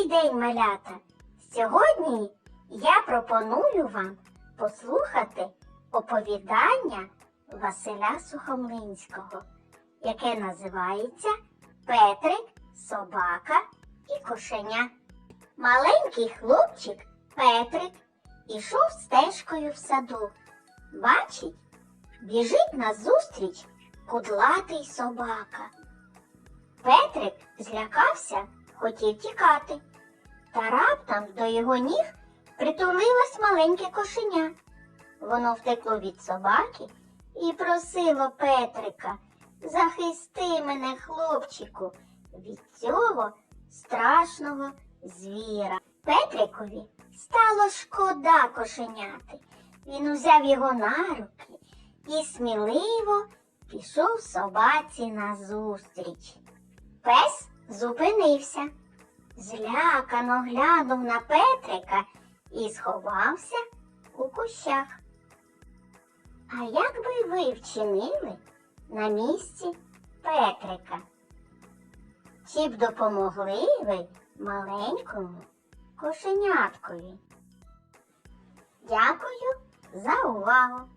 Добрий день, малята! Сьогодні я пропоную вам послухати оповідання Василя Сухомлинського, яке називається Петрик, собака і кошеня. Маленький хлопчик Петрик ішов стежкою в саду. Бачить, біжить назустріч кудлатий собака. Петрик злякався, хотів тікати. Та раптом до його ніг притулилось маленьке кошеня. Воно втекло від собаки і просило Петрика, захисти мене, хлопчику, від цього страшного звіра. Петрикові стало шкода кошеняти. Він узяв його на руки і сміливо пішов собаці назустріч. Пес зупинився, злякано глянув на Петрика і сховався у кущах. А як би ви вчинили на місці Петрика? Чи б допомогли ви маленькому кошеняткові? Дякую за увагу!